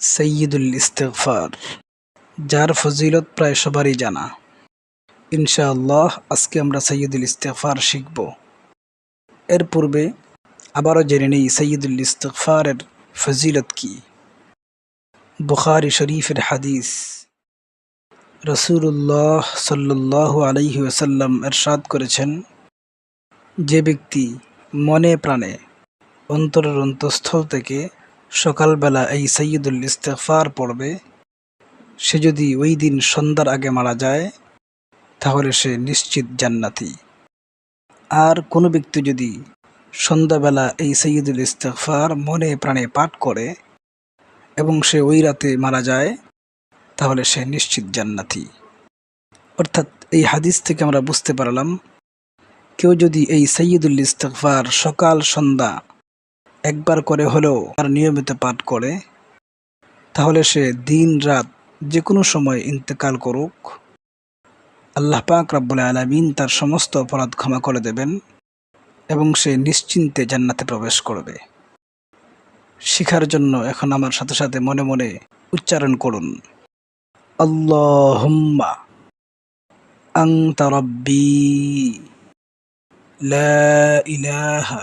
সৈয়দুল ইস্তেগফার, যার ফজিলত প্রায় সবারই জানা। ইনশাআল্লাহ, আজকে আমরা সৈয়দুল ইস্তেগফার শিখব। এর পূর্বে আবারও জেনে নেই সৈয়দুল ইস্তেগফারের ফজিলত কি। বুখারি শরীফের হাদিস রসুল্লাহ সাল্লাহ আলাইহি ওসাল্লাম এরশাদ করেছেন, যে ব্যক্তি মনে প্রাণে অন্তরের অন্তঃস্থল থেকে সকালবেলা এই সৈয়দুল ইস্তেগফার পড়বে, সে যদি ওই দিন সন্ধ্যার আগে মারা যায়, তাহলে সে নিশ্চিত জান্নাতি। আর কোনো ব্যক্তি যদি সন্ধ্যাবেলা এই সৈয়দুল ইস্তেগফার মনে প্রাণে পাঠ করে এবং সে ওই রাতে মারা যায়, তাহলে সে নিশ্চিত জান্নাতি। অর্থাৎ এই হাদিস থেকে আমরা বুঝতে পারলাম, কেউ যদি এই সৈয়দুল ইস্তেগফার সকাল সন্ধ্যা একবার করে হলেও তার নিয়মিত পাঠ করে, তাহলে সে দিন রাত যে কোনো সময় ইন্তেকাল করুক। আল্লাহ পাক রাব্বুল আলমিন তার সমস্ত অপরাধ ক্ষমা করে দেবেন এবং সে নিশ্চিন্তে জান্নাতে প্রবেশ করবে। শিখার জন্য এখন আমার সাথে সাথে মনে মনে উচ্চারণ করুন। আল্লাহুম্মা আংতা রব্বি লা ইলাহা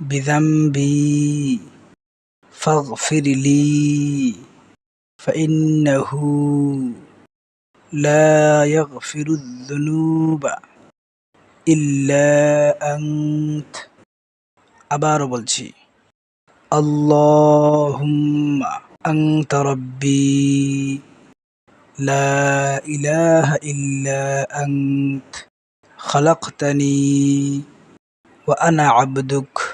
بذنبي فاغفر لي فإنه لا يغفر الذنوب إلا أنت আবারও বলছি اللهم أنت ربي لا إله إلا أنت خلقتني وأنا عبدك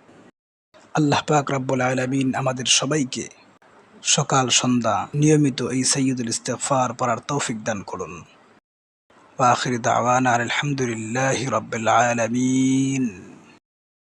আল্লাহ পাক রাব্বুল আলমিন আমাদের সবাইকে সকাল, সন্ধ্যা নিয়মিত এই সৈয়দুল ইস্তেফার পড়ার তৌফিক দান করুন। আলহামদুলিল্লাহ রবিলমিন